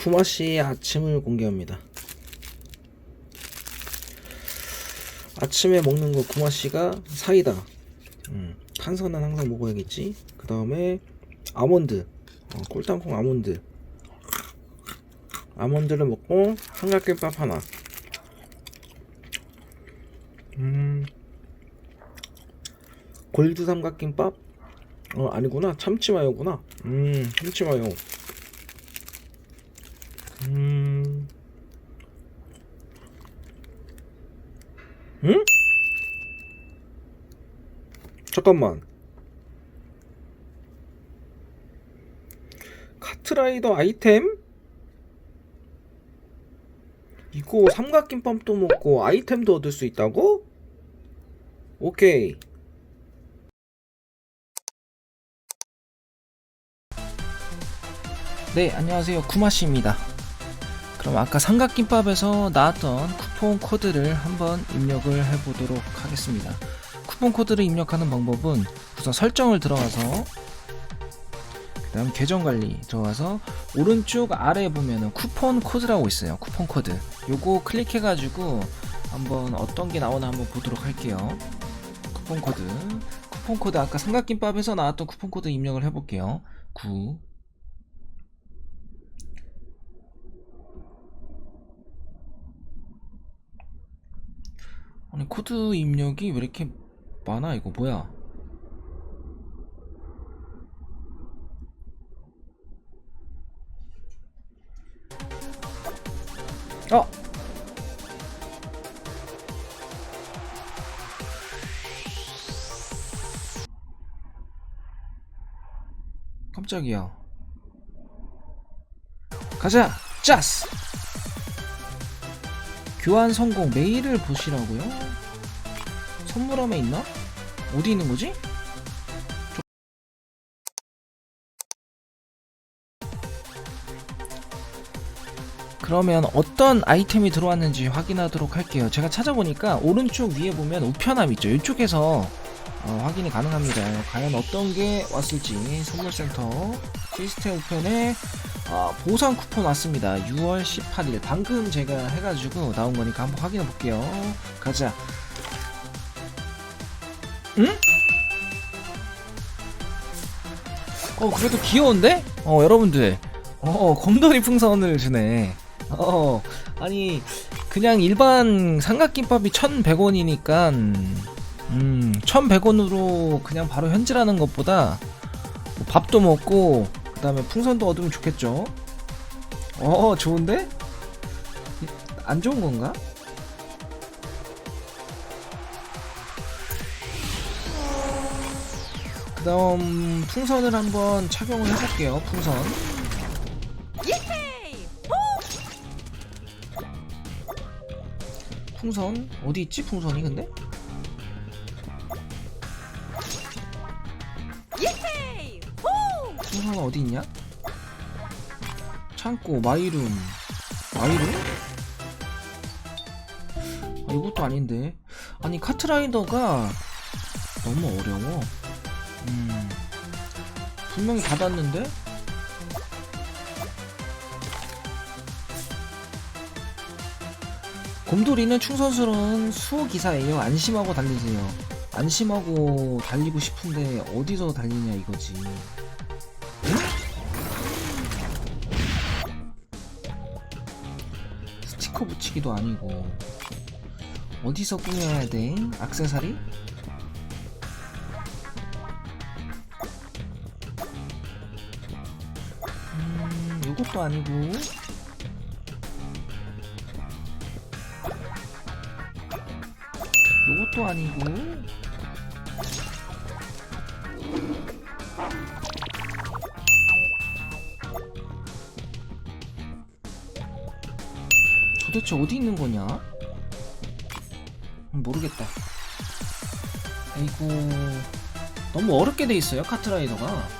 쿠마씨의 아침을 공개합니다. 아침에 먹는 거 쿠마씨가 사이다. 음, 탄산은 항상 먹어야겠지. 그 다음에 아몬드, 어, 꿀땅콩 아몬드. 아몬드를 먹고 한각김밥 하나. 음, 골드 삼각김밥? 어 아니구나 참치마요구나. 음 참치마요. 음. 응? 잠깐만. 카트라이더 아이템? 이거 삼각김밥도 먹고 아이템도 얻을 수 있다고? 오케이. 네, 안녕하세요. 구마씨입니다. 그럼 아까 삼각김밥에서 나왔던 쿠폰 코드를 한번 입력을 해보도록 하겠습니다. 쿠폰 코드를 입력하는 방법은 우선 설정을 들어가서 그 다음 계정 관리 들어가서 오른쪽 아래에 보면은 쿠폰 코드라고 있어요. 쿠폰 코드. 요거 클릭해가지고 한번 어떤 게 나오나 한번 보도록 할게요. 쿠폰 코드. 쿠폰 코드 아까 삼각김밥에서 나왔던 쿠폰 코드 입력을 해볼게요. 9 아니 코드 입력이 왜 이렇게 많아? 이거 뭐야? 어 깜짝이야. 가자! 짜스 교환 성공 메일을 보시라고요? 선물함에 있나? 어디 있는 거지? 저- 그러면 어떤 아이템이 들어왔는지 확인하도록 할게요. 제가 찾아보니까 오른쪽 위에 보면 우편함 있죠. 이쪽에서 어, 확인이 가능합니다. 과연 어떤 게 왔을지 선물센터 시스템 우편에 아, 보상 쿠폰 왔습니다. 6월 18일 방금 제가 해가지고 나온 거니까 한번 확인해 볼게요. 가자. 응? 어 그래도 귀여운데? 어 여러분들 어 곰돌이 풍선을 주네. 어 아니 그냥 일반 삼각김밥이 1,100원이니까 음 1,100원으로 그냥 바로 현질하는 것보다 뭐 밥도 먹고 그 다음에 풍선도 얻으면 좋겠죠. 어, 좋은데? 안 좋은 건가? 그 다음 풍선을 한번 착용을 해볼게요. 풍선. 풍선 어디 있지? 풍선이 근데? 풍선 어디 있냐? 창고 마이룸. 마이룸? 아, 이것도 아닌데. 아니 카트라이더가 너무 어려워. 음. 분명히 닫았는데? 곰돌이는 충선스러운 수호 기사예요. 안심하고 달리세요. 안심하고 달리고 싶은데 어디서 달리냐 이거지 스티커 붙이기도 아니고 어디서 꾸며야 돼? 악세사리? 음, 요것도 아니고 요것도 아니고 도대체 어디 있는 거냐? 음, 모르겠다. 아이고 너무 어렵게 돼 있어요 카트라이더가.